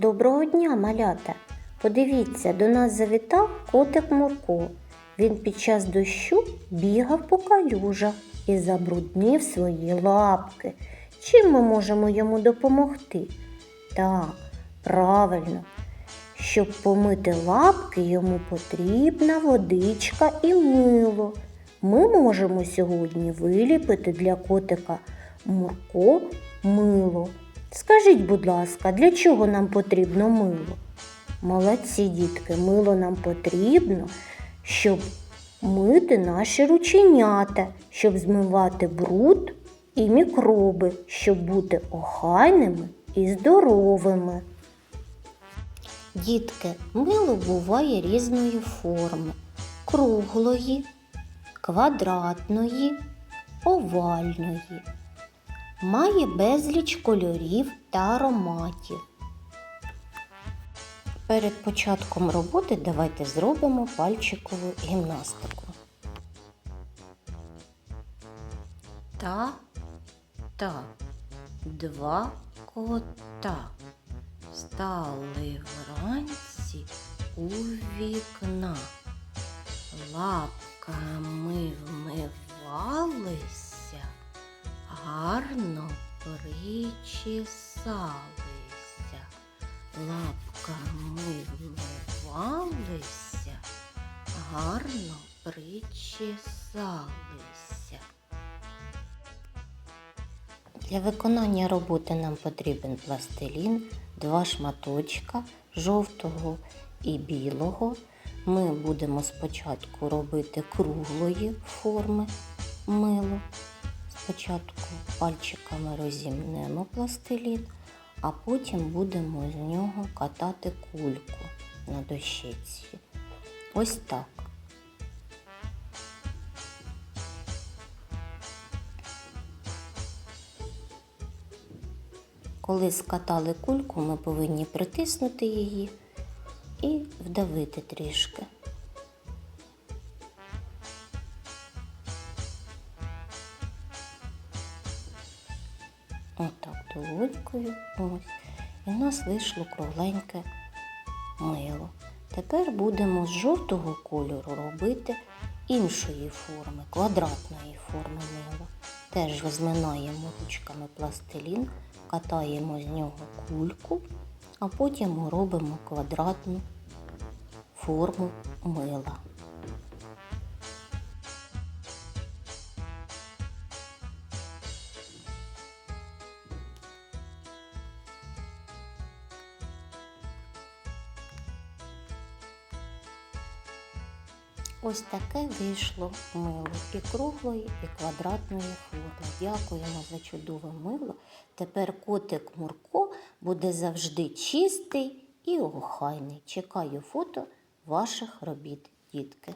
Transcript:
Доброго дня, малята! Подивіться, до нас завітав котик Мурко. Він під час дощу бігав по калюжах і забруднив свої лапки. Чим ми можемо йому допомогти? Так, правильно. Щоб помити лапки, йому потрібна водичка і мило. Ми можемо сьогодні виліпити для котика Мурко мило. Скажіть, будь ласка, для чого нам потрібно мило? Молодці, дітки, мило нам потрібно, щоб мити наші рученята, щоб змивати бруд і мікроби, щоб бути охайними і здоровими. Дітки, мило буває різної форми: круглої, квадратної, овальної. Має безліч кольорів та ароматів. Перед початком роботи давайте зробимо пальчикову гімнастику. Та, та, два кота стали вранці у вікна. Лапками вмивалися, причесалися. Лапками вмивалися, гарно причесалися. Для виконання роботи нам потрібен пластилін, два шматочка жовтого і білого. Ми будемо спочатку робити круглої форми мило. Спочатку пальчиками розімнемо пластилін, а потім будемо з нього катати кульку на дощечці. Ось так. Коли скатали кульку, ми повинні притиснути її і вдавити трішки. Отак долонькою. Ось. І в нас вийшло кругленьке мило. Тепер будемо з жовтого кольору робити іншої форми, квадратної форми мила. Теж розминаємо ручками пластилін, катаємо з нього кульку, а потім робимо квадратну форму мила. Ось таке вийшло мило і круглої, і квадратної форми. Дякуємо за чудове мило. Тепер котик Мурко буде завжди чистий і охайний. Чекаю фото ваших робіт, дітки.